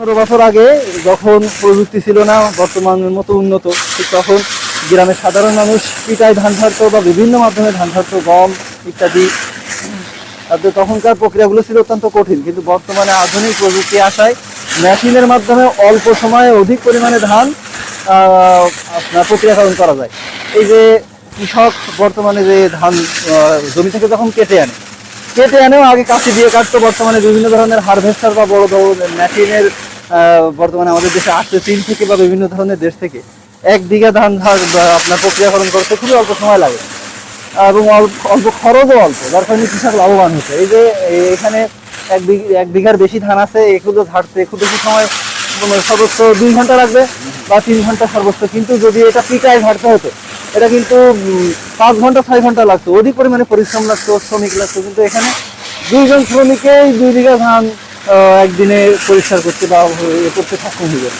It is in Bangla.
পনেরো বছর আগে যখন প্রযুক্তি ছিল না বর্তমানের মতো উন্নত, ঠিক তখন গ্রামের সাধারণ মানুষ পিটায় ধান ছাড়তো বা বিভিন্ন মাধ্যমে ধান ছাড়তো, গম ইত্যাদি। আর তখনকার প্রক্রিয়াগুলো ছিল অত্যন্ত কঠিন, কিন্তু বর্তমানে আধুনিক প্রযুক্তি আসায় মেশিনের মাধ্যমে অল্প সময়ে অধিক পরিমাণে ধান আপনার প্রক্রিয়াকরণ করা যায়। এই যে কৃষক বর্তমানে যে ধান জমি থেকে যখন কেটে আনে, কেটে আনেও আগে কাছে দিয়ে কাটতো, বর্তমানে বিভিন্ন ধরনের হারভেস্টার বা বড় বড় মেশিনের বর্তমানে আমাদের দেশে আসছে চীন থেকে বা বিভিন্ন ধরনের দেশ থেকে। এক বিঘা ধান ধার- আপনার প্রক্রিয়াকরণ করতে খুবই অল্প সময় লাগে। এবং অল্প খরচও অল্প, যার কারণে কৃষক লাভবান হচ্ছে। এই যে এখানে এক এক বিঘার বেশি ধান আছে এগুলো ঝাড়তে খুব বেশি সময় সর্বোচ্চ দুই ঘণ্টা লাগবে বা তিন ঘণ্টা সর্বোচ্চ। কিন্তু যদি এটা পিকায় ঝাড়তে হতো, এটা কিন্তু পাঁচ ঘণ্টা, ছয় ঘণ্টা লাগতো। অধিক পরিমাণে পরিশ্রম লাগতো, শ্রমিক লাগতো। কিন্তু এখানে দুইজন শ্রমিকেই দুই বিঘা ধান একদিনে পরিষ্কার করতে বা করতে সক্ষম হয়ে যাবে।